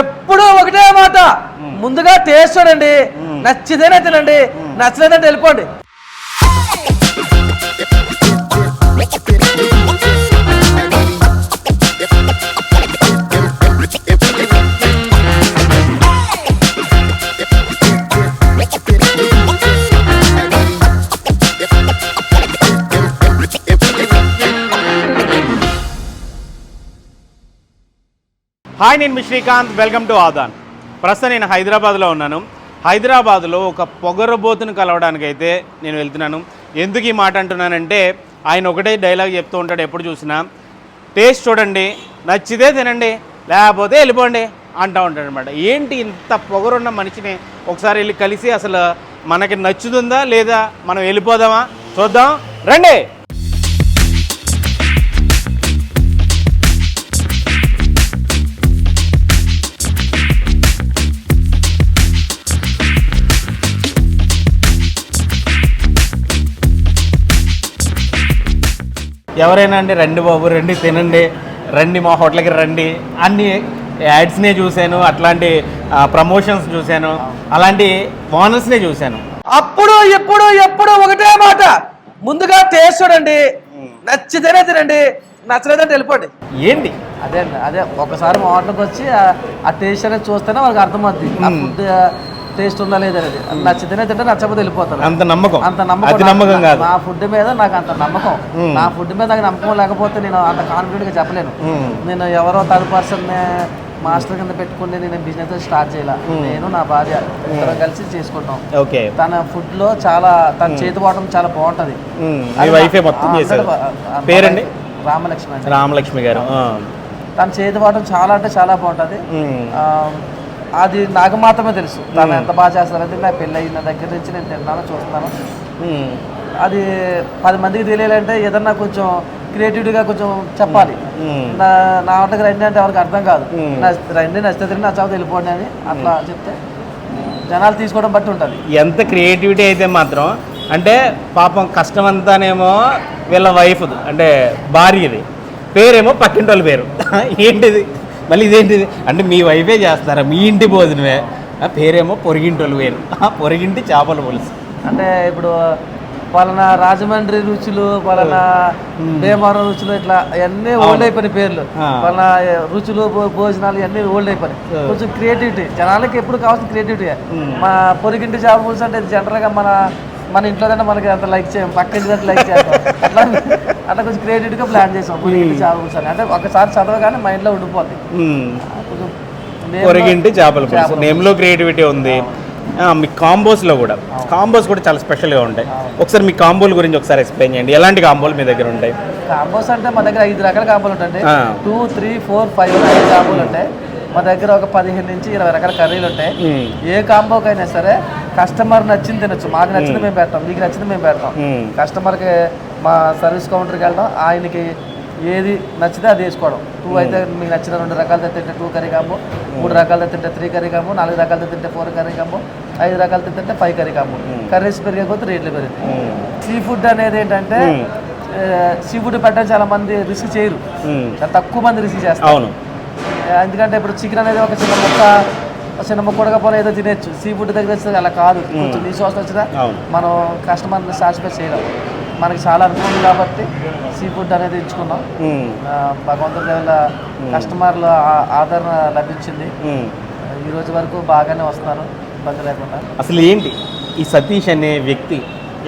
ఎప్పుడూ ఒకటే మాట. ముందుగా టేస్ట్ చూడండి. నచ్చితేనే తినండి. నచ్చలేదంటే వెళ్ళిపోండి హాయ్ నేను మీ శ్రీకాంత్. వెల్కమ్ టు ఆదాన్. ప్రస్తుతం నేను హైదరాబాద్లో ఉన్నాను. హైదరాబాద్లో ఒక పొగరబోతును కలవడానికి అయితే నేను వెళ్తున్నాను. ఎందుకు ఈ మాట అంటున్నానంటే ఆయన ఒకటే డైలాగ్ చెప్తూ ఉంటాడు ఎప్పుడు చూసినా. టేస్ట్ చూడండి నచ్చితే తినండి లేకపోతే వెళ్ళిపోండి అంటూ ఉంటాడు అనమాట ఏంటి ఇంత పొగరున్న మనిషిని ఒకసారి వెళ్ళి కలిసి అసలు మనకి నచ్చుతుందా లేదా? మనం వెళ్ళిపోదామా? చూద్దాం. రండి! ఎవరైనా అండి రండి బాబు రండి తినండి రండి మా హోటల్కి రండి. అన్ని యాడ్స్నే చూశాను అట్లాంటి ప్రమోషన్స్ చూశాను అలాంటి బోనస్నే చూశాను. అప్పుడు ఇప్పుడు ఎప్పుడు ఒకటే మాట. ముందుగా టేస్ట్ చూడండి. నచ్చితేనే తినండి. నచ్చలేదంటే వెళ్ళిపోండి. ఏంటి అదే అండి అదే. ఒకసారి మా హోటల్కి వచ్చి ఆ- టేస్ట్ అనేది చూస్తేనే వాళ్ళకి ఫుడ్ టేస్ట్ ఉందా లేదా అనేది. నచ్చితేనే తింటే నచ్చకపోతే వెళ్ళిపోతారు. అంత నమ్మకం. అంత నమ్మకం నమ్మకం కాదు. నా ఫుడ్ మీద నాకు అంత నమ్మకం. మ్మ్. నా ఫుడ్ మీద నాకు నమ్మకం లేకపోతే నేను అంత కాన్ఫిడెంట్గా చెప్పలేను. నేను ఎవరో థర్డ్ పర్సన్ మాస్టర్ కింద పెట్టుకుని నేను బిజినెస్ స్టార్ట్ చేయాల? నేను నా భార్య ఇద్దరం కలిసి చేసుకుంటాం. ఓకే. తన ఫుడ్లో చాలా తన చేతి వాటం చాలా బాగుంటది. పేరండి? రామలక్ష్మి రామలక్ష్మి గారు. తన చేతి వాటం చాలా అంటే చాలా బాగుంటది. అది నాకు మాత్రమే తెలుసు. తను ఎంత బాగా చేస్తారంటే నా పెళ్ళి అయిన దగ్గర నుంచి నేను తిన్నాను చూస్తున్నాను ఉమ్, అది పది మందికి తెలియాలంటే ఏదన్నా కొంచెం క్రియేటివిటీగా కొంచెం చెప్పాలి. నా నా ఆటకు రండి అంటే ఎవరికి అర్థం కాదు. నా రండి నచ్చితే తిని నచ్చకపోతే వెళ్ళిపోండి అని అట్లా చెప్తే జనాలు తీసుకోవడం బట్టి ఉంటుంది. ఎంత క్రియేటివిటీ అయితే మాత్రం అంటే పాపం కష్టం అంతానేమో వీళ్ళ వైఫ్ అంటే భార్యది. పేరేమో పక్కింటి వాళ్ళ పేరు. ఏంటిది? మళ్ళీ ఇదేంటిది? అంటే మీ వైఫే చేస్తారా మీ ఇంటి భోజనమే. పేరేమో పొరిగింటి వాళ్ళు పేరు ఆ పొరిగింటి చేపల పులుసు. అంటే ఇప్పుడు పలానా రాజమండ్రి రుచులు పలానా భీమవరం రుచులు ఇట్లా అవన్నీ ఓల్డ్ అయిపోయిన పేర్లు. పలానా రుచులు భోజనాలు ఇవన్నీ ఓల్డ్ అయిపోయినాయి. కొంచెం క్రియేటివిటీ జనాలకి ఎప్పుడు కావాల్సిన క్రియేటివిటీ. మా పొరిగింటి చేప పులుసు అంటే జనరల్గా మన మన ఇంట్లో మనకి అంత లైక్ చేయం పక్క ఇంటి లైక్ చేస్తాం. అట్లా అట్లా కొంచెం క్రియేటివిటీగా ప్లాన్ చేసాం పొరిగింటి చేప పులుసు అని అంటే ఒకసారి చదవగానే మైండ్లో ఉండిపోద్ది. కొంచెం name- పొరిగింటి చేపల పులుసు చేపల నేమ్లో క్రియేటివిటీ ఉంది. మీ కాంబోస్లో కూడా. కాంబోస్ కూడా చాలా స్పెషల్గా ఉంటాయి. ఒకసారి మీ కాంబోల గురించి ఒకసారి ఎక్స్ప్లెయిన్ చేయండి. ఎలాంటి కాంబోలు మీ దగ్గర ఉంటాయి? కాంబోస్ అంటే మా దగ్గర ఐదు రకాల కాంబోలు ఉంటాయి. టూ త్రీ ఫోర్ ఫైవ్ ఐదు కాంబోలు ఉంటాయి. మా దగ్గర ఒక పదిహేను నుంచి ఇరవై రకాల కర్రీలు ఉంటాయి. ఉమ్. ఏ కాంబోకైనా సరే కస్టమర్ నచ్చింది తినొచ్చు. మాకు నచ్చింది మేము. పెడతాం. మీకు నచ్చింది మేము పెడతాం. కస్టమర్కి మా సర్వీస్ కౌంటర్కి వెళ్ళడం ఆయనకి ఏది నచ్చితే అది వేసుకోవడం. టూ అయితే మీకు నచ్చిన రెండు రకాలతో తింటే టూ కర్రీ కాంబో మూడు రకాలతో తింటే త్రీ కర్రీ కాంబో నాలుగు రకాలతో తింటే ఫోర్ కర్రీ కాంబో ఐదు రకాలతో తింటే ఫైవ్ కర్రీ కాంబో. కర్రీస్ పెరిగే కొద్దీ రేట్లు పెరుగుతాయి. ఉమ్. సీ ఫుడ్ అనేది ఏంటంటే. సీ ఫుడ్ పెట్టడం చాలా మంది రిస్క్ చేయరు. చాలా తక్కువ మంది రిస్క్ చేస్తారు. ఎందుకంటే ఇప్పుడు చికెన్ అనేది ఒక చిన్న ముక్క చిన్న ముక్క ఉడకపోతే ఏదో తినేచ్చు. సీ ఫుడ్ దగ్గర వస్తే అలా కాదు. కొంచెం నీ సోస్ వచ్చినా. మనం కస్టమర్ని సాటిస్ఫై చేయడం మనకి చాలా అనుభవం కాబట్టి సీ ఫుడ్ అనేది ఎంచుకున్నాం. భగవంతుడి వల్ల కస్టమర్ల ఆదరణ లభించింది. ఈ రోజు వరకు బాగానే వస్తున్నారు. ఇబ్బంది లేకుండా. అసలు ఏంటి? ఈ సతీష్ అనే వ్యక్తి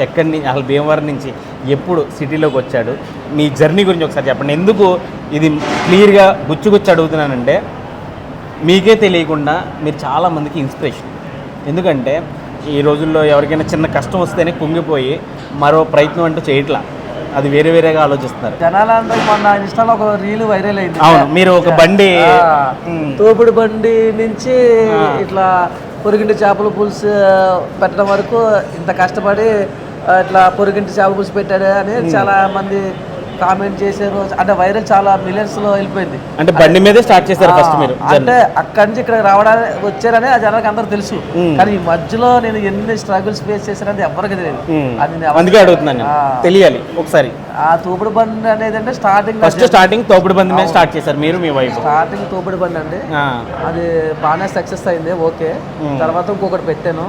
ఎక్కడి నుంచి అసలు భీమవరం నుంచి ఎప్పుడు సిటీలోకి వచ్చాడు? మీ జర్నీ గురించి ఒకసారి చెప్పండి. ఎందుకు ఇది క్లియర్గా గుచ్చుగుచ్చి అడుగుతున్నానంటే మీకే తెలియకుండా మీరు చాలామందికి ఇన్స్పిరేషన్ ఎందుకంటే ఈ రోజుల్లో ఎవరికైనా చిన్న కష్టం వస్తేనే కుంగిపోయి మరో ప్రయత్నం అంటూ చేయట్లా. అది వేరే వేరేగా ఆలోచిస్తున్నారు. జనాలందరూ మొన్న ఇన్స్టాలో ఒక రీల్ వైరల్ అయింది. అవును మీరు ఒక బండి. తోపుడు బండి నుంచి. ఇట్లా పొరిగింటి చేపల పులుసు పెట్టడం వరకు ఇంత కష్టపడి ఇట్లా పొరిగింటి చేపల పులుసు పెట్టాడు అని చాలా మంది కామెంట్ చేసే రోజు అంటే వైరల్ చాలా మిలియన్స్లో వెళ్ళిపోయింది. అంటే బండి మీదే స్టార్ట్ చేశారు ఫస్ట్ మీరు అంటే అక్కడి నుంచి ఇక్కడ రావడానికి వచ్చారని ఆ జనానికి అందరికి తెలుసు. కానీ ఈ మధ్యలో నేను ఎన్ని స్ట్రగుల్స్ ఫేస్ చేశానని ఎవరికి తెలియదు. అది అందుకే అడుగుతున్నాను. తెలియాలి ఒకసారి. ఆ తూపుడు బండి అనేది అంటే స్టార్టింగ్ ఫస్ట్ స్టార్టింగ్ తోపుడు బండి మీద స్టార్ట్ చేశారు మీరు మీ వైఫ్ స్టార్టింగ్ తూపుడు బండి అండి. అది బాగానే సక్సెస్ అయింది ఓకే. తర్వాత ఇంకొకటి పెట్టాను.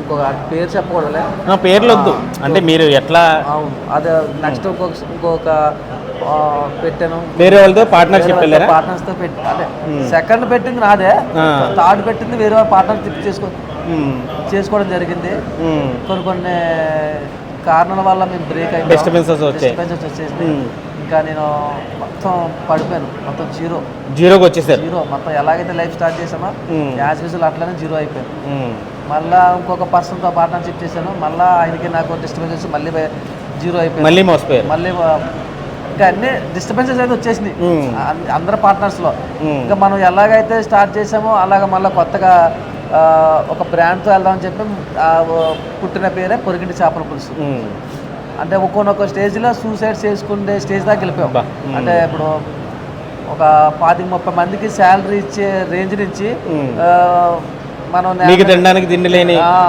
ఇంకొక పేరు చెప్పకూడదులే. పేర్లు వద్దు అంటే మీరు ఎట్లా అవును. అదే నెక్స్ట్ ఇంకొక ఇంకొక పెట్టాను. వేరే వాళ్ళతో పార్ట్నర్షిప్ వెళ్ళారా? పార్ట్నర్స్తో పెట్టి అంటే సెకండ్ పెట్టింది నాదే. థర్డ్ పెట్టింది వేరే వాళ్ళ పార్ట్నర్ తిప్పి చేసుకో. చేసుకోవడం జరిగింది. కొన్ని కొన్ని కారణాల వల్ల మేము బ్రేక్ అయ్యి వచ్చాయి. వచ్చేసి. ఇంకా నేను మొత్తం పడిపోయాను. మొత్తం జీరో. జీరోకి వచ్చేసారు. జీరో. మొత్తం ఎలాగైతే లైఫ్ స్టార్ట్ చేసామో. యాజ్ యూజువల్ అట్లనే జీరో అయిపోయాను మ్మ్. మళ్ళా ఇంకొక పర్సన్తో పార్ట్నర్షిప్ చేశాను. మళ్ళీ ఆయనకి నాకు డిస్టర్బెన్సెస్ మళ్ళీ జీరో అయిపోయింది మళ్ళీ మోసపోయారు. మళ్ళీ ఇంకా అన్ని డిస్టర్బెన్సెస్ అయితే వచ్చేసినాయి. అన్- అందరి పార్ట్నర్స్లో. ఇంకా మనం ఎలాగైతే స్టార్ట్ చేసామో అలాగ మళ్ళీ కొత్తగా ఒక బ్రాండ్తో వెళ్దామని చెప్పి ఆ, ఓ- పుట్టిన పేరే పొరిగింటి చేపల పులుసు. అంటే ఒక్కొక్క స్టేజ్లో సూసైడ్ చేసుకునే స్టేజ్ దాకా వెళ్ళిపోయాం. అంటే ఇప్పుడు ఒక పాతిక ముప్పై మందికి శాలరీ ఇచ్చే రేంజ్ నుంచి మనం తినడానికి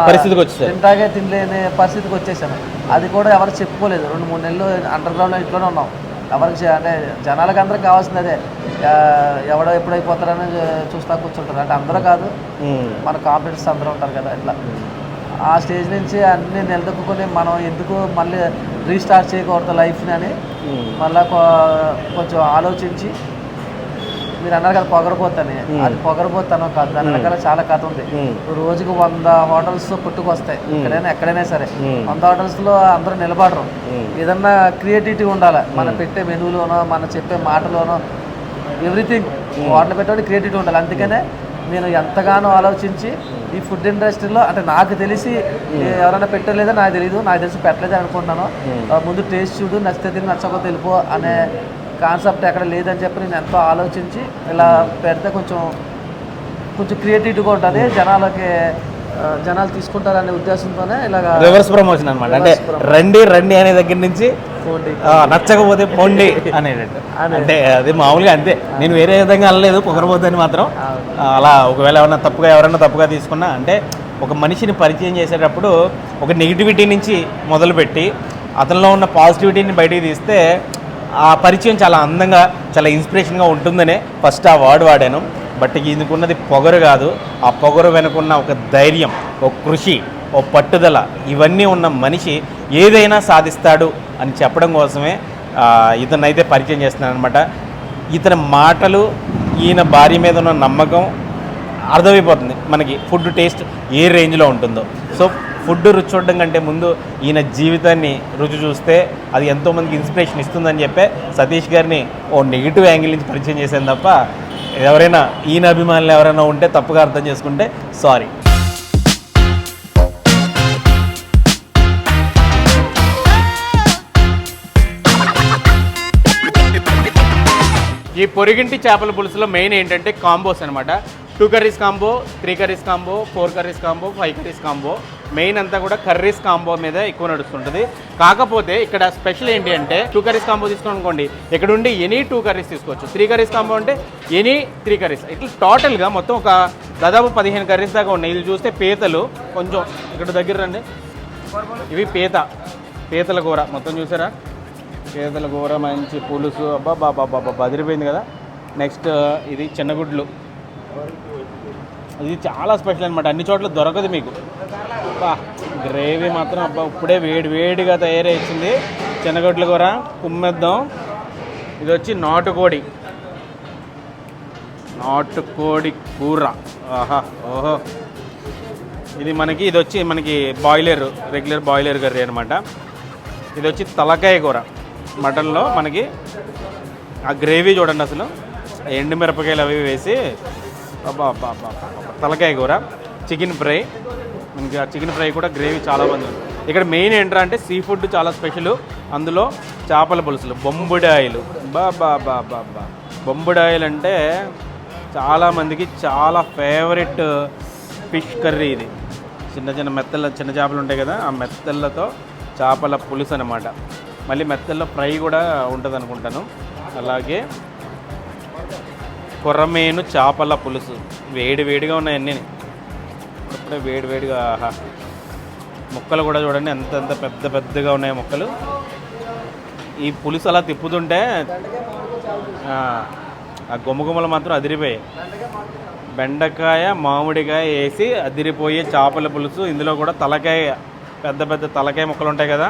పరిస్థితికి వచ్చేసారు. తింటాగే తినలేని పరిస్థితికి వచ్చేసాను అది కూడా ఎవరు చెప్పుకోలేదు. రెండు మూడు నెలలు అండర్ గ్రౌండ్లో ఇంట్లోనే ఉన్నాం. ఎవరికి చే- అంటే జనాలకు అందరికి కావాల్సింది అదే. ఎవడో ఎప్పుడైపోతారని చూస్తా కూర్చుంటారు. అంటే అందరూ కాదు. మన కాంపిటెన్స్ అందరూ ఉంటారు కదా ఇట్లా. ఆ స్టేజ్ నుంచి అన్ని నిలదొక్కుని మనం ఎందుకు మళ్ళీ రీస్టార్ట్ చేయకూడదు లైఫ్ని అని. మళ్ళా కొంచెం ఆలోచించి మీరు అన్నారు కదా పొగరబోతని అది పొగరబోతాను కాదు దాని వెనకాల చాలా కథ ఉంది. రోజుకు వంద హోటల్స్ పుట్టుకొస్తాయి. ఎక్కడైనా ఎక్కడైనా సరే. వంద హోటల్స్లో అందరూ నిలబడరు. ఏదన్నా క్రియేటివిటీ ఉండాలి? మనం పెట్టే మెనూలోనో మనం చెప్పే మాటలోనో ఎవ్రీథింగ్ హోటల్ పెట్టే క్రియేటివిటీ ఉండాలి. అందుకనే నేను ఎంతగానో ఆలోచించి ఈ ఫుడ్ ఇండస్ట్రీలో అంటే నాకు తెలిసి ఎవరైనా పెట్టలేదో నాకు తెలియదు నాకు తెలిసి పెట్టలేదు అనుకుంటున్నాను. ముందు టేస్ట్ చూడు నచ్చితే తిని నచ్చకపోతే వెళ్ళిపో అనే కాన్సెప్ట్ ఎక్కడ లేదని చెప్పి నేను ఎంతో ఆలోచించి ఇలా పెడితే కొంచెం కొంచెం క్రియేటివిటీగా ఉంటుంది జనాలకి జనాలు తీసుకుంటారనే ఉద్దేశంతోనే ఇలాగా రివర్స్ ప్రమోషన్ అనమాట అంటే రండి రండి అనే దగ్గర నుంచి నచ్చకపోతే పొండి అనేటట్టు. అంటే అది మామూలుగా అంతే. నేను వేరే విధంగా అనలేదు పొగరబోద్దని మాత్రం. అలా ఒకవేళ ఎవరైనా తప్పుగా ఎవరైనా తప్పుగా తీసుకున్నా అంటే ఒక మనిషిని పరిచయం చేసేటప్పుడు ఒక నెగిటివిటీ నుంచి మొదలుపెట్టి అతనిలో ఉన్న పాజిటివిటీని బయటికి తీస్తే ఆ పరిచయం చాలా అందంగా చాలా ఇన్స్పిరేషన్గా ఉంటుందనే ఫస్ట్ ఆ వర్డ్ వాడాను. బట్ ఈయనకున్నది పొగరు కాదు. ఆ పొగరు వెనుకున్న ఒక ధైర్యం ఒక కృషి ఓ పట్టుదల ఇవన్నీ ఉన్న మనిషి ఏదైనా సాధిస్తాడు అని చెప్పడం కోసమే ఇతనైతే పరిచయం చేస్తున్నాను అనమాట ఇతని మాటలు ఈయన భార్య మీద ఉన్న నమ్మకం అర్థమైపోతుంది. మనకి ఫుడ్ టేస్ట్ ఏ రేంజ్లో ఉంటుందో. సో ఫుడ్ రుచి చూడడం కంటే ముందు ఈయన జీవితాన్ని రుచి చూస్తే అది ఎంతోమందికి ఇన్స్పిరేషన్ ఇస్తుందని చెప్పే సతీష్ గారిని ఓ నెగిటివ్ యాంగిల్ నుంచి పరిచయం చేశాను తప్ప ఎవరైనా ఈయన అభిమానులు ఎవరైనా ఉంటే తప్పుగా అర్థం చేసుకుంటే సారీ. ఈ పొరిగింటి చేపల పులుసులో మెయిన్ ఏంటంటే కాంబోస్ అనమాట two curries combo three curries combo four curries combo five curries combo. Main అంతా కూడా కర్రీస్ కాంబో మీద ఎక్కువ నడుస్తుంటుంది. కాకపోతే ఇక్కడ స్పెషల్ ఏంటి అంటే టూ కర్రీస్ కాంబో తీసుకుని అనుకోండి ఇక్కడ ఉండి ఎనీ టూ కర్రీస్ తీసుకోవచ్చు. త్రీ కర్రీస్ కాంబో అంటే ఎనీ త్రీ కర్రీస్. ఇట్లా టోటల్గా మొత్తం ఒక దాదాపు పదిహేను కర్రీస్ దాకా ఉన్నాయి. ఇది చూస్తే పీతలు. కొంచెం ఇక్కడ దగ్గర రండి. ఇవి పీత. పీతల కూర. మొత్తం చూసారా? పీతల కూర మంచి పులుసు. అబ్బా బాబా బాబా బదిరిపోయింది కదా? నెక్స్ట్ ఇది చిన్నగుడ్లు. ఇది చాలా స్పెషల్ అనమాట అన్ని చోట్ల దొరకదు మీకు. అబ్బా గ్రేవీ మాత్రం అబ్బా ఇప్పుడే వేడి వేడిగా తయారైంది. ఇచ్చింది కూర కుమ్మెద్దాం. ఇది వచ్చి నాటుకోడి. నాటుకోడి కూర. ఆహా ఓహో. ఇది మనకి ఇది వచ్చి మనకి బాయిలర్ రెగ్యులర్ బాయిలర్ కర్రీ అనమాట ఇది వచ్చి తలకాయ కూర. మటన్లో మనకి ఆ గ్రేవీ చూడండి అసలు. ఎండు మిరపకాయలు అవి వేసి అబ్బా అబ్బా, అబ్బా. తలకాయ కూర. Chicken fry. మనకి ఆ చికెన్ ఫ్రై కూడా గ్రేవీ చాలా బాగుంది ఇక్కడ మెయిన్ ఏంట్రా అంటే సీ ఫుడ్ చాలా స్పెషల్ అందులో చేపల పులుసులు బొంబుడాయిలు. బా బా బా బా బా. బొంబుడాయిలు అంటే చాలామందికి చాలా ఫేవరెట్ ఫిష్ కర్రీ ఇది. చిన్న చిన్న మెత్తల చిన్న చేపలు ఉంటాయి కదా ఆ మెత్తళ్ళతో చేపల పులుసు అనమాట మళ్ళీ మెత్తల్లో ఫ్రై కూడా ఉంటుంది అనుకుంటాను అలాగే కొర్రమేను చేపల పులుసు. వేడి వేడిగా ఉన్నాయి అన్నీ అప్పుడే వేడి వేడిగా ఆహా. మొక్కలు కూడా చూడండి ఎంత ఎంత పెద్ద పెద్దగా ఉన్నాయి మొక్కలు. ఈ పులుసు అలా తిప్పుతుంటే ఆ, గుమ్మగుమ్మలు మాత్రం అదిరిపోయాయి. బెండకాయ మామిడికాయ వేసి అదిరిపోయే చేపల పులుసు. ఇందులో కూడా తలకాయ పెద్ద పెద్ద తలకాయ ముక్కలు ఉంటాయి కదా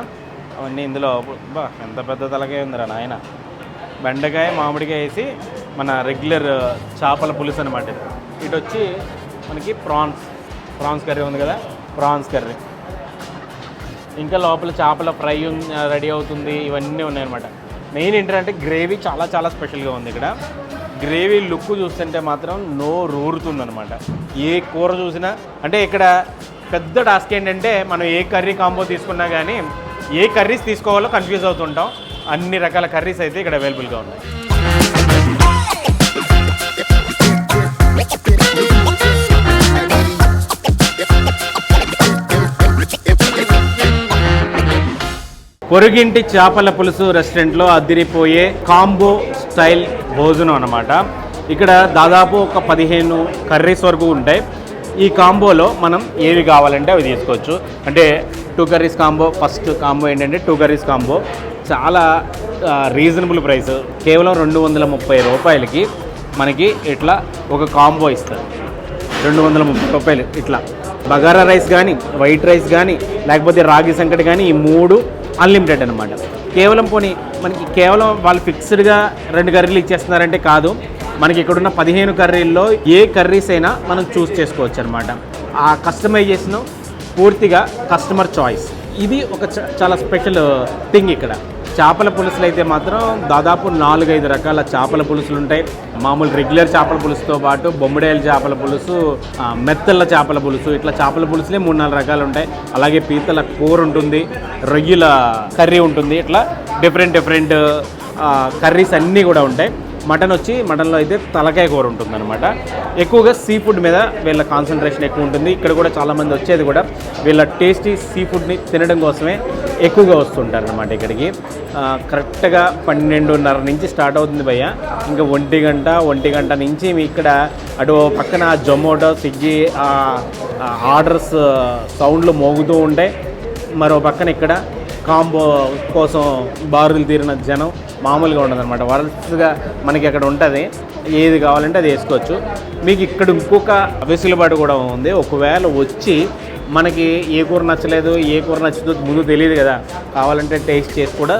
అవన్నీ ఇందులో. బా ఎంత పెద్ద తలకాయ ఉందిరా నాయన. బెండకాయ మామిడికాయ వేసి మన రెగ్యులర్ చేపల పులుసు అనమాట ఇటు వచ్చి మనకి ప్రాన్స్. ప్రాన్స్ కర్రీ ఉంది కదా? Prawns curry. ఇంకా లోపల చేపల ఫ్రై రెడీ అవుతుంది. ఇవన్నీ ఉన్నాయన్నమాట. మెయిన్ ఏంటంటే గ్రేవీ చాలా చాలా స్పెషల్గా ఉంది ఇక్కడ. గ్రేవీ లుక్ చూస్తుంటే మాత్రం నో రూరుతుందనమాట ఏ కూర చూసినా అంటే ఇక్కడ పెద్ద టాస్క్ ఏంటంటే మనం ఏ కర్రీ కాంబో తీసుకున్నా కానీ ఏ కర్రీస్ తీసుకోవాలో కన్ఫ్యూజ్ అవుతుంటాం. అన్ని రకాల కర్రీస్ అయితే ఇక్కడ అవైలబుల్గా ఉన్నాయి. పొరుగింటి చేపల పులుసు రెస్టారెంట్లో అదిరిపోయే కాంబో స్టైల్ భోజనం అన్నమాట. ఇక్కడ దాదాపు ఒక పదిహేను కర్రీస్ వరకు ఉంటాయి. ఈ కాంబోలో మనం ఏవి కావాలంటే అవి తీసుకోవచ్చు. అంటే two curries combo first combo ఏంటంటే టూ కర్రీస్ కాంబో. చాలా రీజనబుల్ ప్రైస్ కేవలం రెండు వందల ముప్పై రూపాయలకి మనకి ఇట్లా ఒక కాంబో ఇస్తారు. రెండు వందల ముప్పై రూపాయలు ఇట్లా. బగారా రైస్ కానీ వైట్ రైస్ కానీ లేకపోతే రాగి సంకటి కానీ ఈ మూడు అన్లిమిటెడ్ అనమాట కేవలం పోనీ మనకి కేవలం వాళ్ళు ఫిక్స్డ్గా రెండు కర్రీలు ఇచ్చేస్తున్నారంటే కాదు మనకి ఇక్కడున్న పదిహేను కర్రీల్లో ఏ కర్రీస్ అయినా మనం చూస్ చేసుకోవచ్చు అనమాట ఆ కస్టమైజేషన్ పూర్తిగా కస్టమర్ చాయిస్. ఇది ఒక చ- చాలా స్పెషల్ థింగ్ ఇక్కడ. చేపల పులుసులు అయితే మాత్రం దాదాపు నాలుగైదు రకాల చేపల పులుసులు ఉంటాయి. మామూలు రెగ్యులర్ చేపల పులుసుతో పాటు బొమ్మడేల చేపల పులుసు మెత్తల చేపల పులుసు ఇట్లా చేపల పులుసులే మూడు నాలుగు రకాలు ఉంటాయి. అలాగే పీతల కూర ఉంటుంది రొయ్యల కర్రీ ఉంటుంది ఇట్లా డిఫరెంట్ డిఫరెంట్ కర్రీస్ అన్నీ కూడా ఉంటాయి. మటన్ వచ్చి మటన్లో అయితే తలకాయ కూర ఉంటుంది అనమాట ఎక్కువగా సీ ఫుడ్ మీద వీళ్ళ కాన్సన్ట్రేషన్ ఎక్కువ ఉంటుంది. ఇక్కడ కూడా చాలామంది వచ్చేది కూడా వీళ్ళ టేస్టీ సీ ఫుడ్ని తినడం కోసమే ఎక్కువగా వస్తుంటారు అనమాట ఇక్కడికి కరెక్ట్గా పన్నెండున్నర నుంచి స్టార్ట్ అవుతుంది భయ్య. ఇంకా ఒంటి గంట ఒంటి గంట నుంచి మీ ఇక్కడ అటు పక్కన జొమాటో స్విగ్గీ ఆర్డర్స్ సౌండ్లు మోగుతూ ఉంటాయి మరో పక్కన ఇక్కడ కాంబో కోసం బారులు తీరిన జనం మామూలుగా ఉండదన్నమాట. వరుసగా మనకి అక్కడ ఉంటుంది ఏది కావాలంటే అది వేసుకోవచ్చు. మీకు ఇక్కడ ఇంకొక వెసులుబాటు కూడా ఉంది. ఒకవేళ వచ్చి మనకి ఏ కూర నచ్చలేదు ఏ కూర నచ్చుతుందో ముందు తెలియదు కదా. కావాలంటే టేస్ట్ చేసి కూడా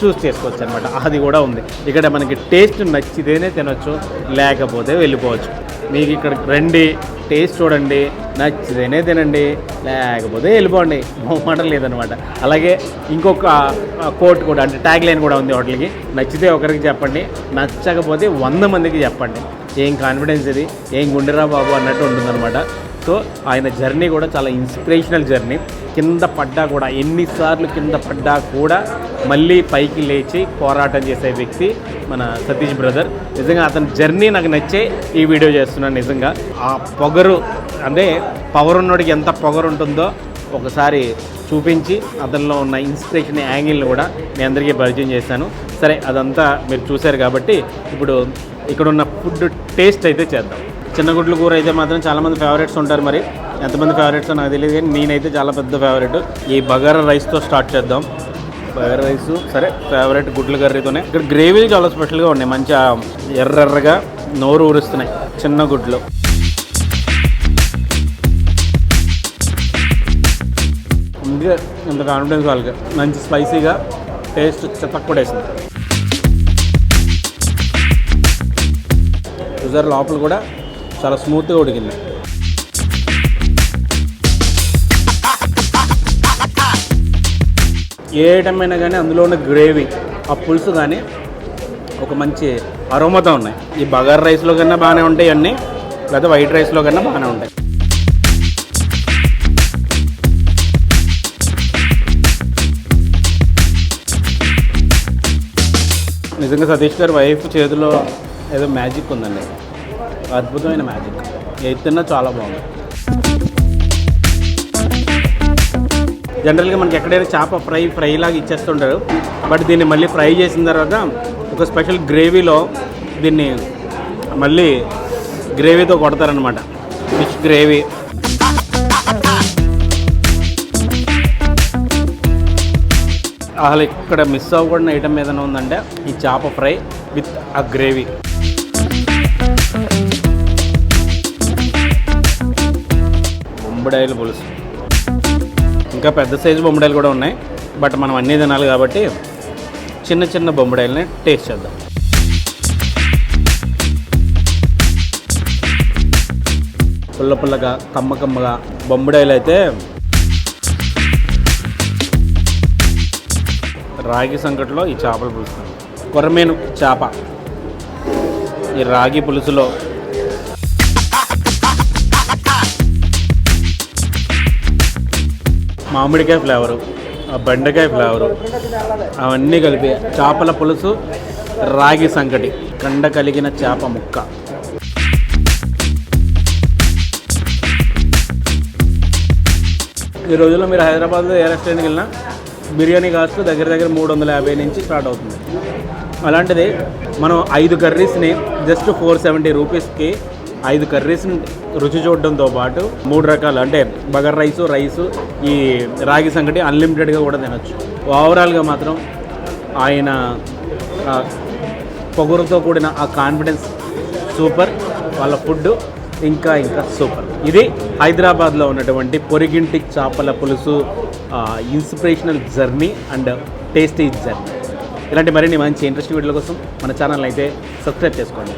చూస్ చేసుకోవచ్చు అనమాట అది కూడా ఉంది. ఇక్కడ మనకి టేస్ట్ నచ్చితేనే తినొచ్చు లేకపోతే వెళ్ళిపోవచ్చు. మీకు ఇక్కడ రండి టేస్ట్ చూడండి నచ్చితేనే తినండి లేకపోతే వెళ్ళిపోండి. మాట లేదనమాట అలాగే ఇంకొక కోట్ కూడా అంటే ట్యాగ్ లైన్ కూడా ఉంది హోటల్కి నచ్చితే ఒకరికి చెప్పండి నచ్చకపోతే వంద మందికి చెప్పండి. ఏం కాన్ఫిడెన్స్ ఇది? ఏం గుండెరా బాబు అన్నట్టు ఉంటుందన్నమాట. సో ఆయన జర్నీ కూడా చాలా ఇన్స్పిరేషనల్ జర్నీ. కింద పడ్డా కూడా ఎన్నిసార్లు కింద పడ్డా కూడా మళ్ళీ పైకి లేచి పోరాటం చేసే వ్యక్తి మన సతీష్ బ్రదర్. నిజంగా అతని జర్నీ నాకు నచ్చే ఈ వీడియో చేస్తున్నాను నిజంగా. ఆ పొగరు అంటే పవర్ ఉన్నోడికి ఎంత పొగరు ఉంటుందో ఒకసారి చూపించి అతనిలో ఉన్న ఇన్స్పిరేషన్ యాంగిల్ని కూడా మీ అందరికీ పరిచయం చేశాను. సరే అదంతా మీరు చూశారు కాబట్టి ఇప్పుడు ఇక్కడ ఉన్న ఫుడ్ టేస్ట్ అయితే చేద్దాం. చిన్న గుడ్ల కూర అయితే మాత్రం చాలామంది ఫేవరెట్స్ ఉంటారు మరి. ఎంతమంది ఫేవరెట్స్ నాకు తెలియదు కానీ నేనైతే చాలా పెద్ద ఫేవరెట్ ఈ బగారా రైస్తో స్టార్ట్ చేద్దాం. బగారా రైస్ సరే ఫేవరెట్ గుడ్ల కర్రీతోనే. ఇక్కడ గ్రేవీలు చాలా స్పెషల్గా ఉన్నాయి. మంచిగా ఎర్రెర్రగా నోరు ఊరుస్తున్నాయి. చిన్న గుడ్లు. అందుకే ఇంత కాన్ఫిడెన్స్ వాళ్ళకి. మంచి స్పైసీగా టేస్ట్ తక్కువ వేసింది చూసారు లోపల కూడా చాలా స్మూత్గా ఉడికింది. ఏ ఐటమ్ అయినా కానీ అందులో ఉన్న గ్రేవీ ఆ పులుసు కానీ ఒక మంచి అరోమతో ఉన్నాయి. ఈ బగార్ రైస్లో కన్నా బాగానే ఉంటాయి అన్నీ లేదా వైట్ రైస్లో కన్నా బాగానే ఉంటాయి. నిజంగా సతీష్ గారి వైఫ్ చేతిలో ఏదో మ్యాజిక్ ఉందండి. అద్భుతమైన మ్యాజిక్. ఎత్తున్నా చాలా బాగుంది. జనరల్గా మనకి ఎక్కడైనా చేప ఫ్రై ఫ్రై లాగా ఇచ్చేస్తుంటారు. బట్ దీన్ని మళ్ళీ ఫ్రై చేసిన తర్వాత ఒక స్పెషల్ గ్రేవీలో దీన్ని మళ్ళీ గ్రేవీతో కొడతారనమాట ఫిష్ గ్రేవీ అసలు ఇక్కడ మిస్ అవ్వకూడని ఐటమ్ ఏదైనా ఉందంటే ఈ చేప ఫ్రై విత్ ఆ గ్రేవీ. బొంబడాయిల పులుసు. ఇంకా పెద్ద సైజు బొంబడాయిలు కూడా ఉన్నాయి. బట్ మనం అన్నీ తినాలి కాబట్టి చిన్న చిన్న బొంబడాయిలని టేస్ట్ చేద్దాం. పుల్ల పుల్లగా కమ్మ కమ్మగా బొంబడాయిలు అయితే రాగి సంకట్లో ఈ చేపలు పులుసు కొరమేను చేప. ఈ రాగి పులుసులో మామిడికాయ ఫ్లేవరు ఆ బెండకాయ ఫ్లేవరు అవన్నీ కలిపి చేపల పులుసు రాగి సంకటి కండ కలిగిన చేప ముక్క. ఈ రోజుల్లో మీరు హైదరాబాద్లో ఏ రెస్టారెంట్కి వెళ్ళినా బిర్యానీ కాస్ట్ దగ్గర దగ్గర మూడు వందల యాభై నుంచి స్టార్ట్ అవుతుంది. అలాంటిది మనం ఐదు కర్రీస్ని జస్ట్ ఫోర్ సెవెంటీ రూపీస్కి ఐదు కర్రీస్ని రుచి చూడడంతో పాటు మూడు రకాలు అంటే బగర్ రైసు రైసు ఈ రాగి సంగటి అన్లిమిటెడ్గా కూడా తినొచ్చు. ఓవరాల్గా మాత్రం ఆయన పొగరుతో కూడిన ఆ కాన్ఫిడెన్స్ సూపర్ వాళ్ళ ఫుడ్ ఇంకా ఇంకా సూపర్ ఇది హైదరాబాద్లో ఉన్నటువంటి పొరిగింటి చేపల పులుసు inspirational journey and tasty journey ఇలాంటి మరిన్ని మంచి ఇంట్రెస్ట్ వీడియోల కోసం మన ఛానల్ అయితే సబ్స్క్రైబ్ చేసుకోండి.